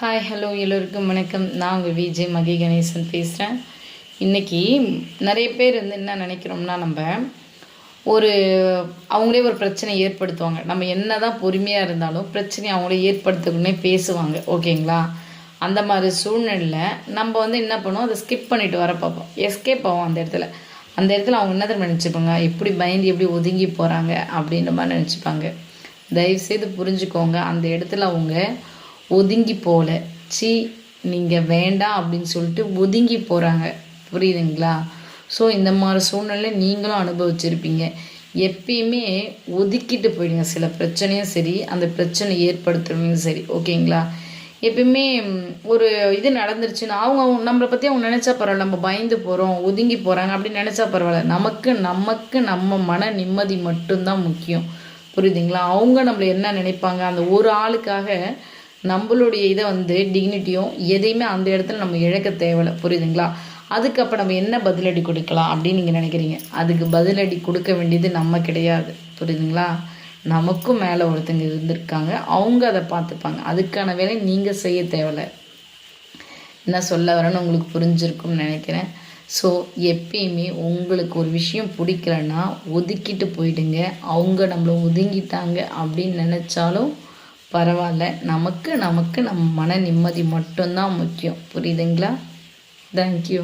Hi hello எல்லோருக்கும் வணக்கம். நான் உங்கள் விஜே மகி கணேசன் பேசுகிறேன் இன்றைக்கி நிறைய பேர் வந்து என்ன நினைக்கிறோம்னா நம்ம ஒரு அவங்களே ஒரு பிரச்சனை ஏற்படுத்துவாங்க. நம்ம என்ன தான் பொறுமையாக இருந்தாலும் பிரச்சனையை அவங்களே ஏற்படுத்தக்குன்னே பேசுவாங்க. ஓகேங்களா? அந்த மாதிரி சூழ்நிலையில் நம்ம வந்து என்ன பண்ணுவோம்? அதை ஸ்கிப் பண்ணிட்டு வர பார்ப்போம். எஸ்கேப் ஆகும் அந்த இடத்துல. அந்த இடத்துல அவங்க என்ன தெரியுமா நினச்சிப்பாங்க? எப்படி பயந்து எப்படி ஒதுங்கி போகிறாங்க அப்படின்ற மாதிரி நினச்சிப்பாங்க. தயவுசெய்து புரிஞ்சுக்கோங்க. அந்த இடத்துல அவங்க ஒதுங்கி போகல சி நீங்கள் வேண்டாம் அப்படின்னு சொல்லிட்டு ஒதுங்கி போகிறாங்க புரியுதுங்களா? ஸோ இந்த மாதிரி சூழ்நிலை நீங்களும் அனுபவிச்சிருப்பீங்க. எப்பயுமே ஒதுக்கிட்டு போயிடுங்க. சில பிரச்சனையும் சரி அந்த பிரச்சனை ஏற்படுத்துறவங்களும் சரி. ஓகேங்களா? எப்பயுமே ஒரு இது நடந்துருச்சுன்னா அவங்க அவங்க நம்மளை பற்றி அவங்க நினச்சா பரவாயில்ல. நம்ம பயந்து போகிறோம் ஒதுங்கி போகிறாங்க அப்படின்னு நினச்சா பரவாயில்ல. நமக்கு நமக்கு நம்ம மன நிம்மதி மட்டும்தான் முக்கியம். புரியுதுங்களா? அவங்க நம்மளை என்ன நினைப்பாங்க? அந்த ஒரு ஆளுக்காக நம்மளுடைய இதை வந்து டிக்னிட்டியும் எதையுமே அந்த இடத்துல நம்ம இழக்க தேவையில்ல. புரியுதுங்களா? அதுக்கு அப்போ நம்ம என்ன பதிலடி கொடுக்கலாம் அப்படின்னு நீங்கள் நினைக்கிறீங்க? அதுக்கு பதிலடி கொடுக்க வேண்டியது நம்ம கிடையாது. புரியுதுங்களா? நமக்கும் மேலே ஒருத்தங்க இருந்திருக்காங்க. அவங்க அதை பார்த்துப்பாங்க. அதுக்கான வேலை நீங்கள் செய்ய தேவையில்ல. என்ன சொல்ல வரேன்னு உங்களுக்கு புரிஞ்சிருக்கும்னு நினைக்கிறேன். ஸோ எப்பயுமே உங்களுக்கு ஒரு விஷயம் பிடிக்கலன்னா ஒதுக்கிட்டு போயிடுங்க. அவங்க நம்மளை ஒதுங்கிட்டாங்க அப்படின்னு நினச்சாலும் பரவாயில்ல. நமக்கு நமக்கு நம்ம மன நிம்மதி மட்டும்தான் முக்கியம். புரியுதுங்களா? தேங்க்யூ